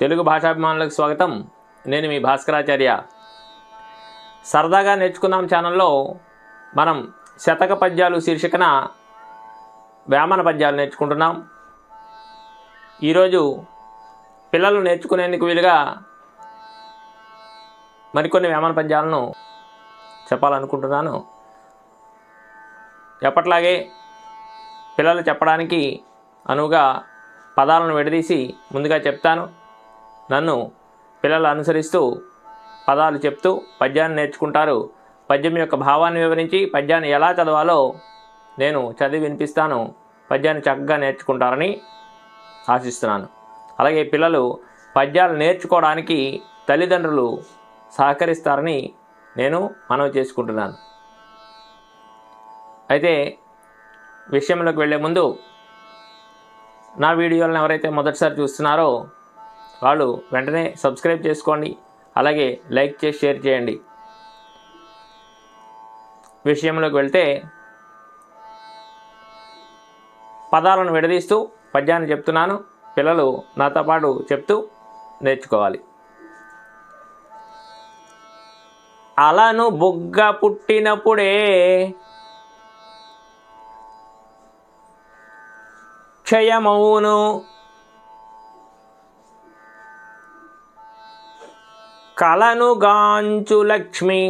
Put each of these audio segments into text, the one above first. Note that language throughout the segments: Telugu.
తెలుగు భాషాభిమానులకు స్వాగతం. నేను మీ భాస్కరాచార్య. సరదాగా నేర్చుకుందాం ఛానల్లో మనం శతక పద్యాలు శీర్షికన వేమన పద్యాలు నేర్చుకుంటున్నాం. ఈరోజు పిల్లలు నేర్చుకునేందుకు వీలుగా మరికొన్ని వేమన పద్యాలను చెప్పాలనుకుంటున్నాను. ఎప్పట్లాగే పిల్లలు చెప్పడానికి అనువుగా పదాలను విడదీసి ముందుగా చెప్తాను. నన్ను పిల్లలు అనుసరిస్తూ పదాలు చెప్తూ పద్యాన్ని నేర్చుకుంటారు. పద్యం యొక్క భావాన్ని వివరించి పద్యాన్ని ఎలా చదవాలో నేను చదివి వినిపిస్తాను. పద్యాన్ని చక్కగా నేర్చుకుంటారని ఆశిస్తున్నాను. అలాగే పిల్లలు పద్యాలు నేర్చుకోవడానికి తల్లిదండ్రులు సహకరిస్తారని నేను మనవి చేసుకుంటున్నాను. అయితే విషయంలోకి వెళ్ళే ముందు నా వీడియోలను ఎవరైతే మొదటిసారి చూస్తున్నారో వాళ్ళు వెంటనే సబ్స్క్రైబ్ చేసుకోండి. అలాగే లైక్ చేసి షేర్ చేయండి. విషయంలోకి వెళ్తే పదాలను విడదీస్తూ పద్యాన్ని చెప్తున్నాను. పిల్లలు నాతో పాటు చెప్తూ నేర్చుకోవాలి. అలను బుగ్గ పుట్టినప్పుడే క్షయమవును కలనుగాంచు లక్ష్మి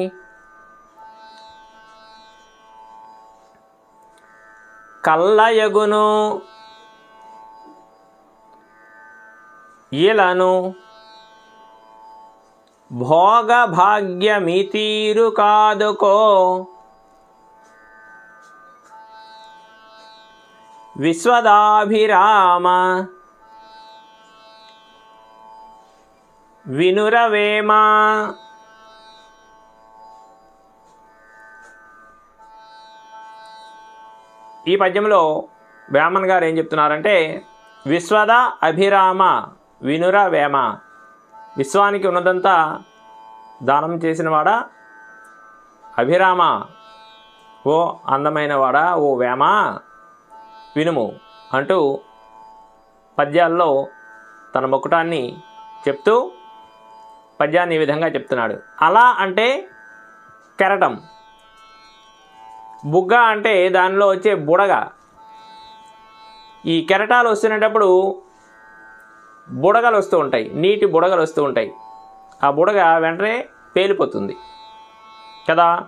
కల్లయగును ఇలను భోగభాగ్యమితీరు కాదుకో విశ్వదాభిరామ వినురవేమా? ఈ పద్యంలో వేమన్ గారు ఏం చెప్తున్నారంటే విశ్వద అభిరామ వినుర వేమ విశ్వానికి ఉన్నదంతా దానం చేసినవాడా? అభిరామ ఓ అందమైన వాడా ఓ వేమ? వినుము అంటూ పద్యాల్లో తన మొక్కుటాన్ని చెప్తూ పద్యాన్ని ఈ విధంగా చెప్తున్నాడు. అలా అంటే కెరటం. బుగ్గ అంటే దానిలో వచ్చే బుడగ. ఈ కెరటాలు వస్తున్నప్పుడు బుడగలు వస్తూ ఉంటాయి. నీటి బుడగలు వస్తూ ఉంటాయి. ఆ బుడగ వెంటనే పేలిపోతుంది. కదా?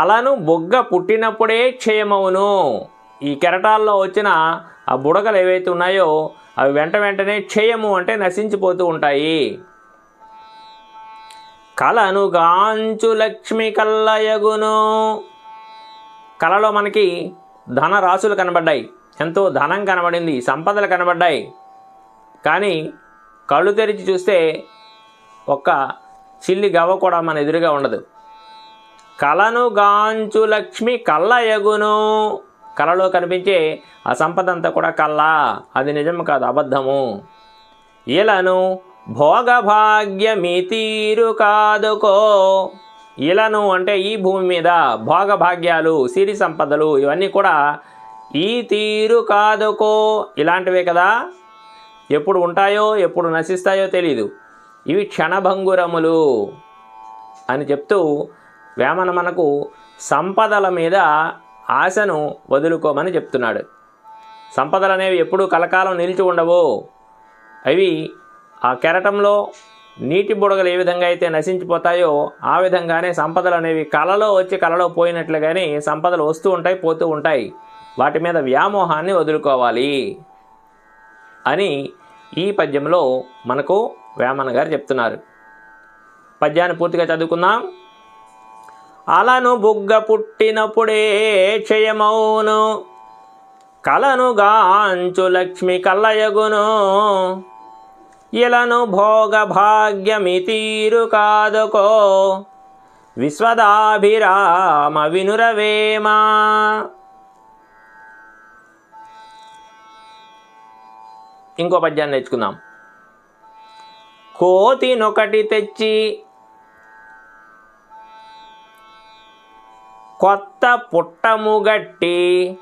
అలను బొగ్గ పుట్టినప్పుడే క్షయమవును. ఈ కెరటాల్లో వచ్చిన ఆ బుడగలు ఏవైతే ఉన్నాయో అవి వెంట వెంటనే క్షయము అంటే నశించిపోతూ ఉంటాయి. కలనుగాంచు లక్ష్మి కల్లయగును కలలో మనకి ధన రాశులు కనబడ్డాయి. ఎంతో ధనం కనబడింది సంపదలు కనబడ్డాయి. కానీ కళ్ళు తెరిచి చూస్తే ఒక్క చిల్లి గవ్వ కూడా మన ఎదురుగా ఉండదు. కలను గాంచు లక్ష్మి కల్లయగును కలలో కనిపించే ఆ సంపద అంతా కూడా కళ్ళ అది నిజం కాదు అబద్ధము. ఇలాను భోగభాగ్యమితీరు కాదుకో ఇలను అంటే ఈ భూమి మీద భోగభాగ్యాలు సిరి సంపదలు ఇవన్నీ కూడా ఈ తీరు కాదుకో ఇలాంటివే కదా. ఎప్పుడు ఉంటాయో ఎప్పుడు నశిస్తాయో తెలియదు ఇవి క్షణభంగురములు అని చెప్తూ వేమన మనకు సంపదల మీద ఆశను వదులుకోమని చెప్తున్నాడు. సంపదలు అనేవి ఎప్పుడూ కలకాలం నిలిచి ఉండవు. అవి ఆ కెరటంలో నీటి బుడగలు ఏ విధంగా అయితే నశించిపోతాయో ఆ విధంగానే సంపదలు అనేవి కలలో వచ్చి కలలో పోయినట్లుగానే సంపదలు వస్తూ ఉంటాయి పోతూ ఉంటాయి. వాటి మీద వ్యామోహాన్ని వదులుకోవాలి అని ఈ పద్యంలో మనకు వేమన గారు చెప్తున్నారు. పద్యాన్ని పూర్తిగా చదువుకుందాం. అలను బుగ్గ పుట్టినప్పుడే క్షయమౌను కలను గాంచు లక్ష్మి కల్లయగును ఇలను భోగభాగ్యమితీరు కాదుకో. విశ్వదాభిరామ వినురవేమా. ఇంకో పద్యాన్ని నేర్చుకుందాం. కోతినొకటి తెచ్చి కొత్త పుట్టముగట్టి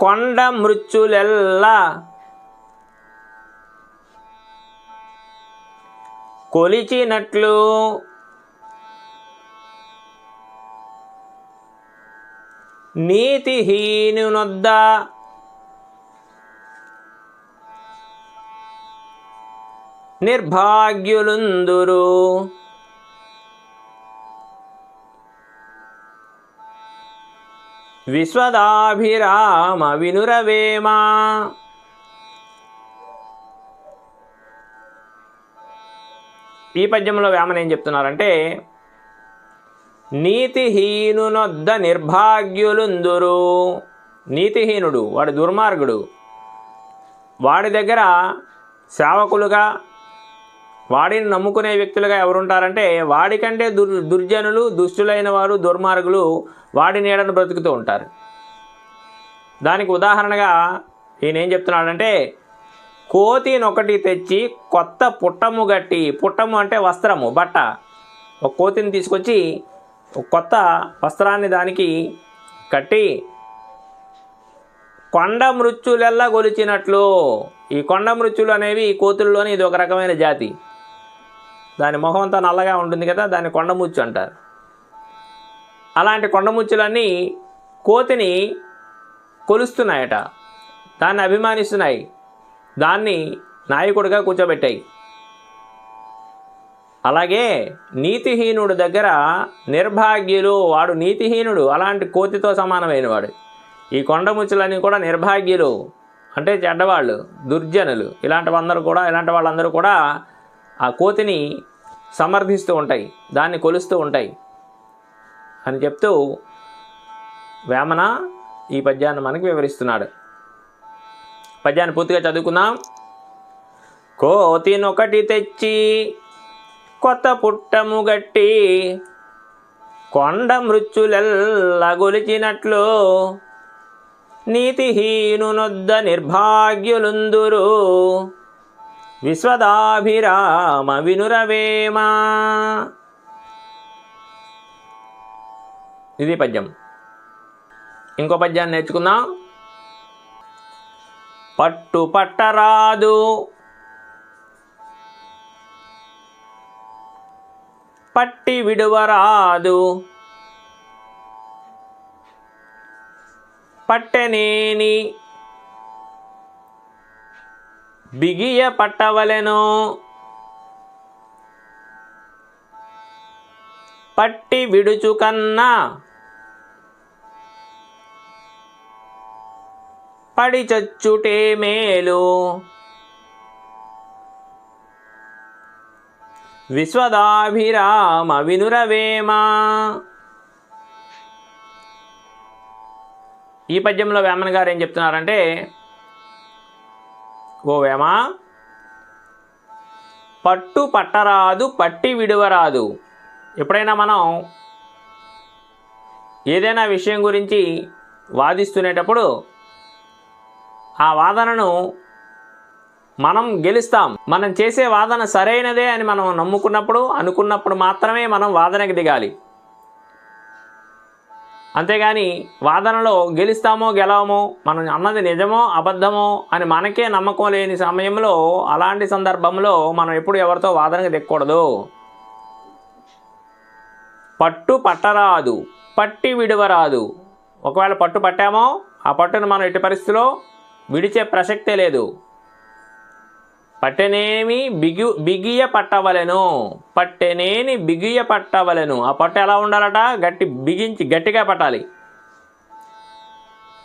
కొండ మృత్యులెల్లా కొలిచినట్లు నీతిహీనునొద్ద నిర్భాగ్యులుందురు. విశ్వదాభిరామ వినురవేమా ఈ పద్యంలో వేమన ఏం చెప్తున్నారంటే నీతిహీనునొద్ద నిర్భాగ్యులుందురు. నీతిహీనుడు వాడు దుర్మార్గుడు. వాడి దగ్గర సేవకులుగా వాడిని నమ్ముకునే వ్యక్తులుగా ఎవరుంటారంటే వాడికంటే దుర్ దుర్జనులు దుష్టులైన వారు దుర్మార్గులు వాడి నీడను బ్రతుకుతూ ఉంటారు. దానికి ఉదాహరణగా ఈయనేం చెప్తున్నాడంటే కోతినొకటి తెచ్చి కొత్త పుట్టము గట్టి పుట్టము అంటే వస్త్రము బట్ట. ఒక కోతిని తీసుకొచ్చి ఒక కొత్త వస్త్రాన్ని దానికి కట్టి కొండ మృత్యులెల్లా గొలిచినట్లు. ఈ కొండ మృత్యులు అనేవి ఈ కోతుల్లోని ఇది ఒక రకమైన జాతి. దాని మొహం అంతా నల్లగా ఉంటుంది కదా దాన్ని కొండముచ్చు అంటారు. అలాంటి కొండముచ్చులన్నీ కోతిని కొలుస్తున్నాయట. దాన్ని అభిమానిస్తున్నాయి. దాన్ని నాయకుడిగా కూర్చోబెట్టాయి. అలాగే నీతిహీనుడు దగ్గర నిర్భాగ్యులు వాడు నీతిహీనుడు అలాంటి కోతితో సమానమైన వాడు. ఈ కొండముచ్చులన్నీ కూడా నిర్భాగ్యులు అంటే చెడ్డవాళ్ళు దుర్జనులు. ఇలాంటి వాళ్ళందరూ కూడా ఇలాంటి వాళ్ళందరూ కూడా ఆ కోతిని సమర్థిస్తూ ఉంటాయి దాన్ని కొలుస్తూ ఉంటాయి అని చెప్తూ వేమన ఈ పద్యాన్ని మనకి వివరిస్తున్నాడు. పద్యాన్ని పూర్తిగా చదువుకుందాం. కోతినొకటి తెచ్చి కొత్త పుట్టము గట్టి కొండ మృత్యులెల్లగొలిచినట్లు నీతిహీనునొద్ద నిర్భాగ్యులుందురు. విశ్వదాభిరామ వినురవేమా ఇది పద్యం. ఇంకో పద్యాన్ని నేర్చుకుందాం. పట్టు పట్టరాదు. పట్టి విడువరాదు. పట్టెనేని బిగియ పట్టవలెను. పట్టి విడుచు కన్నా. పడి చచ్చుటే మేలు. విశ్వదాభిరామ వినురవేమ. ఈ పద్యంలో వేమన్ గారు ఏం చెప్తున్నారంటే ఓ వేమ పట్టు పట్టరాదు పట్టి విడువరాదు. ఎప్పుడైనా మనం ఏదైనా విషయం గురించి వాదిస్తునేటప్పుడు ఆ వాదనను మనం గెలుస్తాం. మనం చేసే వాదన సరైనదే అని మనం నమ్ముకున్నప్పుడు అనుకున్నప్పుడు మాత్రమే మనం వాదనకి దిగాలి. అంతేగాని వాదనలో గెలుస్తామో గెలవమో మనం అన్నది నిజమో అబద్ధమో అని మనకే నమ్మకం లేని సమయంలో అలాంటి సందర్భంలో మనం ఎప్పుడు ఎవరితో వాదనకు దిక్కకూడదు పట్టు పట్టరాదు పట్టి విడవరాదు. ఒకవేళ పట్టు పట్టామో ఆ పట్టును మనం ఎట్టి పరిస్థితిలో విడిచే ప్రసక్తే లేదు. పట్టెనేమి బిగు బిగియ పట్టవలెను పట్టెనేని బిగియ పట్టవలెను ఆ పట్టు ఎలా ఉండాలట? గట్టి బిగించి గట్టిగా పట్టాలి.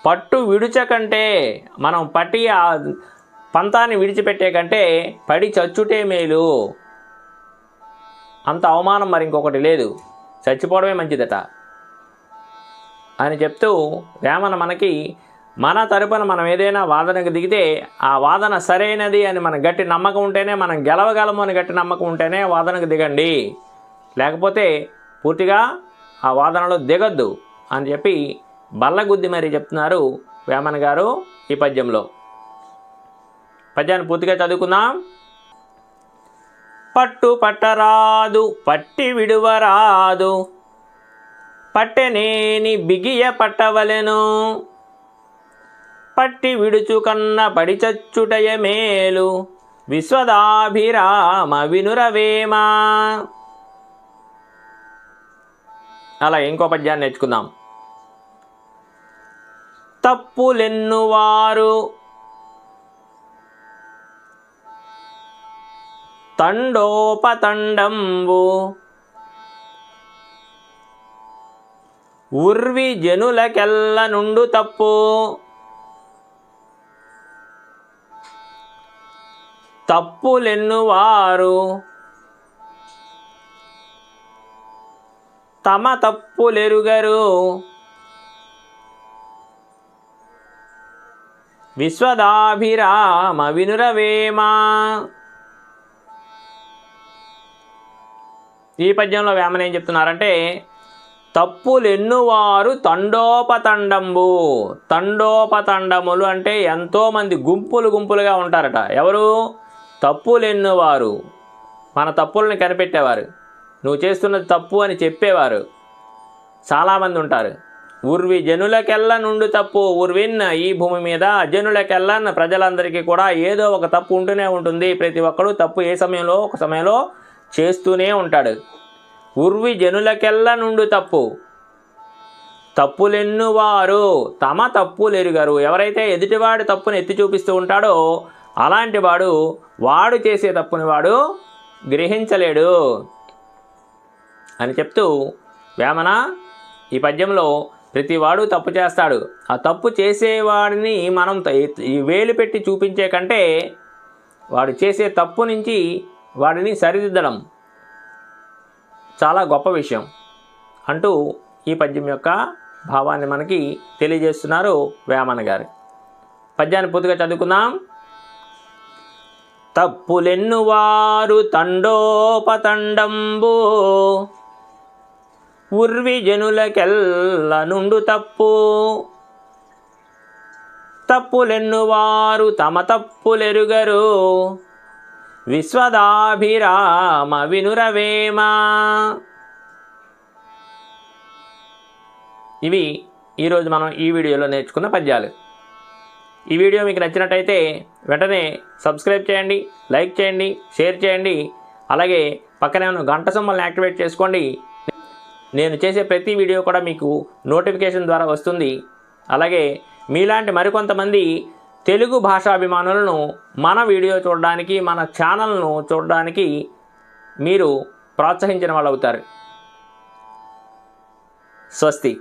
పట్టు విడుచకంటే మనం పట్టి ఆ పంతాన్ని విడిచిపెట్టే కంటే పడి చచ్చుటే మేలు. అంత అవమానం మరి ఇంకొకటి లేదు. చచ్చిపోవడమే మంచిదట. అని చెప్తూ వేమన మనకి మన తరపున మనం ఏదైనా వాదనకు దిగితే ఆ వాదన సరైనది అని మన గట్టి నమ్మకం ఉంటేనే మనం గెలవగలము అని గట్టి నమ్మకం ఉంటేనే వాదనకు దిగండి. లేకపోతే పూర్తిగా ఆ వాదనలో దిగొద్దు అని చెప్పి బల్లగుద్ది మరి చెప్తున్నారు వేమన గారు ఈ పద్యంలో. పద్యాన్ని పూర్తిగా చదువుకుందాం. పట్టు పట్టరాదు పట్టి విడువరాదు పట్టెనేని బిగియ పట్టవలెను. పట్టి విడుచు కన్న పడిచచ్చుటయ మేలు. విశ్వదాభిరామ వినురవేమా. అలా ఇంకో పద్యాన్ని నేర్చుకుందాం. తప్పులెన్నువారు తండోపతండంబు. ఉర్వి జనులకెల్ల నుండు తప్పు. తప్పులెన్నువారు? తమ తప్పులెరుగరు. విశ్వదాభిరామ వినురవేమా? ఈ పద్యంలో వేమన ఏం చెప్తున్నారంటే తప్పులెన్నువారు తండోపతండంబు. తండోపతండములు అంటే ఎంతోమంది గుంపులు గుంపులుగా ఉంటారట. ఎవరు? తప్పులెన్నువారు. మన తప్పులను కనిపెట్టేవారు. నువ్వు చేస్తున్నది తప్పు అని చెప్పేవారు. చాలామంది ఉంటారు ఉర్వి జనులకెల్లా నుండి తప్పు ఉర్విన్న ఈ భూమి మీద జనులకెల్లా ప్రజలందరికీ కూడా ఏదో ఒక తప్పు ఉంటూనే ఉంటుంది. ప్రతి ఒక్కడు తప్పు ఏ సమయంలో ఒక సమయంలో చేస్తూనే ఉంటాడు. ఉర్వి జనులకెల్లా నుండి తప్పు. తప్పులెన్నువారు. తమ తప్పులెరుగరు. ఎవరైతే ఎదుటివాడి తప్పుని ఎత్తి చూపిస్తూ ఉంటాడో అలాంటి వాడు వాడు చేసే తప్పుని వాడు గ్రహించలేడు. అని చెప్తూ వేమన ఈ పద్యంలో ప్రతివాడు తప్పు చేస్తాడు. ఆ తప్పు చేసేవాడిని మనం ఈ వేలు పెట్టి చూపించే కంటే వాడు చేసే తప్పు నుంచి వాడిని సరిదిద్దడం చాలా గొప్ప విషయం అంటూ ఈ పద్యం యొక్క భావాన్ని మనకి తెలియజేస్తున్నారు వేమన గారు. పద్యాన్ని పూర్తిగా చదువుకుందాం. తప్పులెన్నువారు తండోపతండంబు. ఉర్వి నుండు తప్పు. తప్పులెన్నువారు తమ తప్పులెరుగరు. విశ్వదాభిరామ వినురవేమా. ఇవి ఈరోజు మనం ఈ వీడియోలో నేర్చుకున్న పద్యాలు. ఈ వీడియో మీకు నచ్చినట్టయితే వెంటనే సబ్స్క్రైబ్ చేయండి లైక్ చేయండి షేర్ చేయండి. అలాగే పక్కనే ఉన్న గంట సొమ్మల్ని యాక్టివేట్ చేసుకోండి. నేను చేసే ప్రతి వీడియో కూడా మీకు నోటిఫికేషన్ ద్వారా వస్తుంది. అలాగే మీలాంటి మరికొంతమంది తెలుగు భాషాభిమానులను మన వీడియో చూడడానికి మన ఛానల్ను చూడడానికి మీరు ప్రోత్సహించిన వాళ్ళు అవుతారు స్వస్తి.